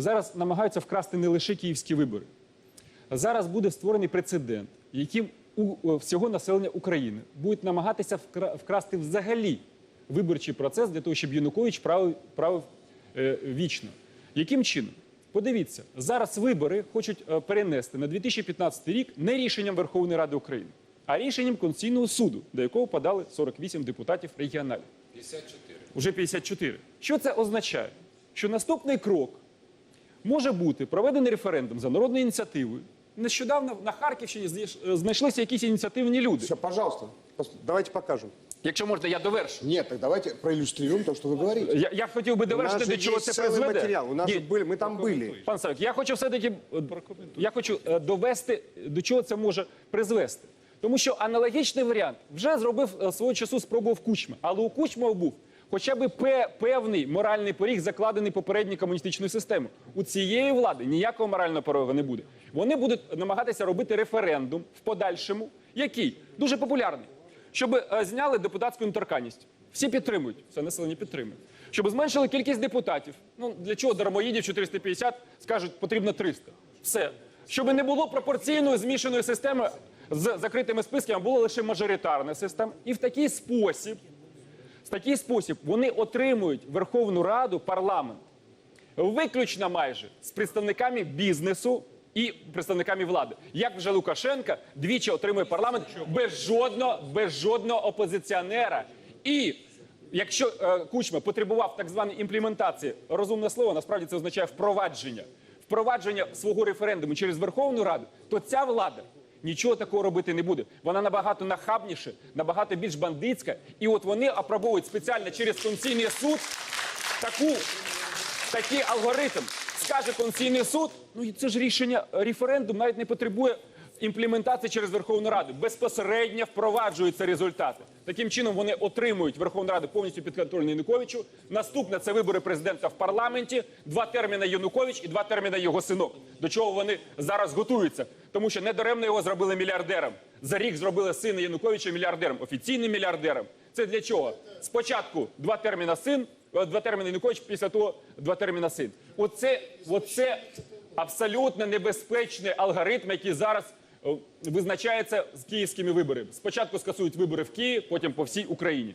зараз намагаються вкрасти не лише київські вибори. Зараз буде створений прецедент, яким у всього населення України будуть намагатися вкра- вкрасти взагалі виборчий процес для того, щоб Янукович правив, правив е, вічно. Яким чином? Подивіться, зараз вибори хочуть е, перенести на 2015 рік не рішенням Верховної Ради України, а рішенням Конституційного суду, до якого подали 48 депутатів регіоналів. 54. Уже 54. Що це означає? Що наступний крок може бути проведений референдум за народною ініціативою. Нещодавно на Харківщині знайш- знайшлися якісь ініціативні люди. Все, пожалуйста, пос- давайте покажем. Якщо можна, я довершу. Нет, так давайте проиллюстрируем то, что вы говорите. Я, я хотів би У нас довершити, же до чого есть це целый призведе. материал. У нас Ні, же были, мы там были. Пан Савик, я хочу все-таки е, я хочу е, довести, до чого це може призвести. Тому що аналогічний варіант вже зробив е, свого часу спробував Кучма. Але у Кучма був хоча б певний моральний поріг, закладений попередньою комуністичною системою. У цієї влади ніякого морального порогу не буде. Вони будуть намагатися робити референдум в подальшому, який дуже популярний, щоб е, зняли депутатську недоторканність. Всі підтримують, все населення підтримує. Щоб зменшили кількість депутатів. Ну для чого дармоїдів 450 скажуть, потрібно 300. Все. Щоб не було пропорційної змішаної системи з закритими списками, була лише мажоритарна система. І в такий спосіб, в такий спосіб вони отримують Верховну Раду, парламент, виключно майже з представниками бізнесу і представниками влади. Як вже Лукашенка двічі отримує парламент без жодного, без жодного опозиціонера. І якщо е, Кучма потребував так званої імплементації, розумне слово, насправді це означає впровадження, впровадження свого референдуму через Верховну Раду, то ця влада. Нічого такого робити не буде. Вона набагато нахабніше, набагато більш бандитська. І от вони апробують спеціально через Конституційний суд таку такий алгоритм. Скаже Конституційний суд, ну це ж рішення референдум навіть не потребує імплементації через Верховну Раду. Безпосередньо впроваджуються результати. Таким чином вони отримують Верховну Раду повністю підконтрольну Януковичу. Наступне це вибори президента в парламенті, два терміни Янукович і два терміни його синок. До чого вони зараз готуються, тому що недаремно його зробили мільярдером. За рік зробили сина Януковича мільярдером, офіційним мільярдером. Це для чого? Спочатку два терміна син, е, два терміни Янукович, після того два терміна син. Оце, оце абсолютно небезпечний алгоритм, який зараз визначається з київськими виборами. Спочатку скасують вибори в Києві, потім по всій Україні.